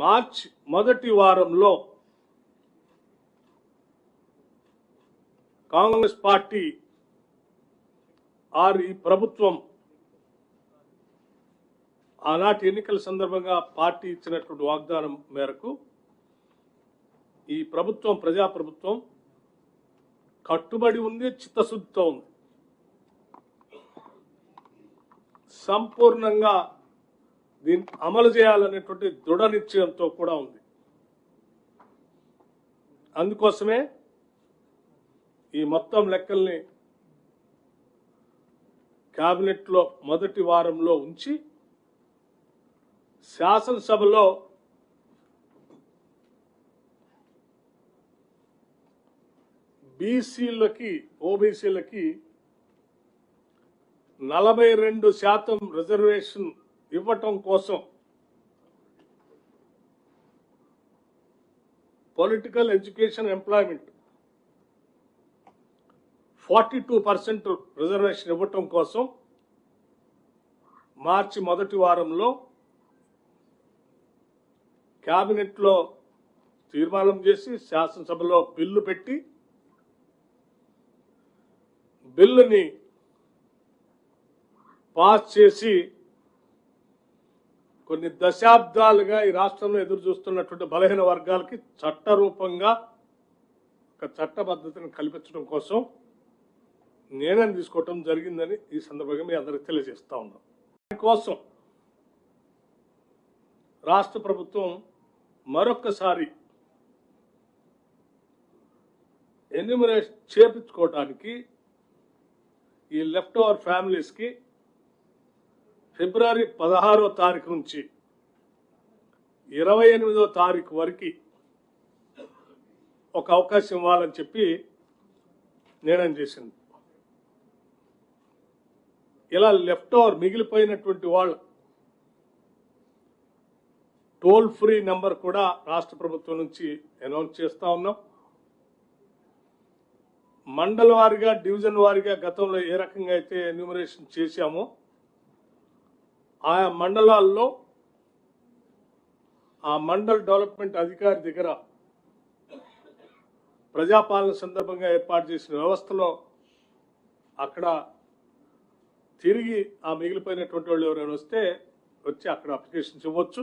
March మొదటి వారంలో Congress party or ఈ ప్రభుత్వం ఆనాటి ఎన్నికల సందర్భంగా పార్టీ ఇచ్చినటువంటి వాగ్దానం మేరకు ఈ ప్రభుత్వం ప్రజాప్రభుత్వం కట్టుబడి ఉంది చిత్తశుద్ధితో ఉంది. సంపూర్ణంగా దీన్ని అమలు చేయాలనేటువంటి దృఢ నిశ్చయంతో కూడా ఉంది. అందుకోసమే ఈ మొత్తం లెక్కల్ని క్యాబినెట్లో మొదటి వారంలో ఉంచి శాసనసభలో బీసీలకి ఓబీసీలకి నలభై రెండు శాతం రిజర్వేషన్ ఇవ్వటం కోసం political education employment forty two percent reservation ఇవ్వటం కోసం మార్చి మొదటి వారంలో క్యాబినెట్లో తీర్మానం చేసి శాసనసభలో బిల్లు పెట్టి బిల్లుని పాస్ చేసి కొన్ని దశాబ్దాలుగా ఈ రాష్ట్రంలో ఎదురు చూస్తున్నటువంటి బలహీన వర్గాలకి చట్టరూపంగా ఒక చట్టబద్ధతను కల్పించడం కోసం నిర్ణయం తీసుకోవటం జరిగిందని ఈ సందర్భంగా మీ అందరికి తెలియజేస్తా ఉన్నాం. దానికోసం రాష్ట్ర ప్రభుత్వం మరొక్కసారి ఎన్యూమరేషన్ చేపించుకోవటానికి ఈ లెఫ్ట్ ఓవర్ ఫ్యామిలీస్కి ఫిబ్రవరి పదహారో తారీఖు నుంచి ఇరవై ఎనిమిదో తారీఖు వరకు ఒక అవకాశం ఇవ్వాలని చెప్పి నిర్ణయం చేసింది. ఇలా లెఫ్ట్ ఓవర్ మిగిలిపోయినటువంటి వాళ్ళు టోల్ ఫ్రీ నెంబర్ కూడా రాష్ట్ర ప్రభుత్వం నుంచి అనౌన్స్ చేస్తూ ఉన్నాం. మండల వారిగా డివిజన్ వారిగా గతంలో ఏ రకంగా అయితే ఎన్యూమరేషన్ చేశామో ఆయా మండలాల్లో ఆ మండల్ డెవలప్మెంట్ అధికారి దగ్గర ప్రజాపాలన సందర్భంగా ఏర్పాటు చేసిన వ్యవస్థలో అక్కడ తిరిగి ఆ మిగిలిపోయినటువంటి వాళ్ళు ఎవరైనా వస్తే వచ్చి అక్కడ అప్లికేషన్స్ ఇవ్వచ్చు.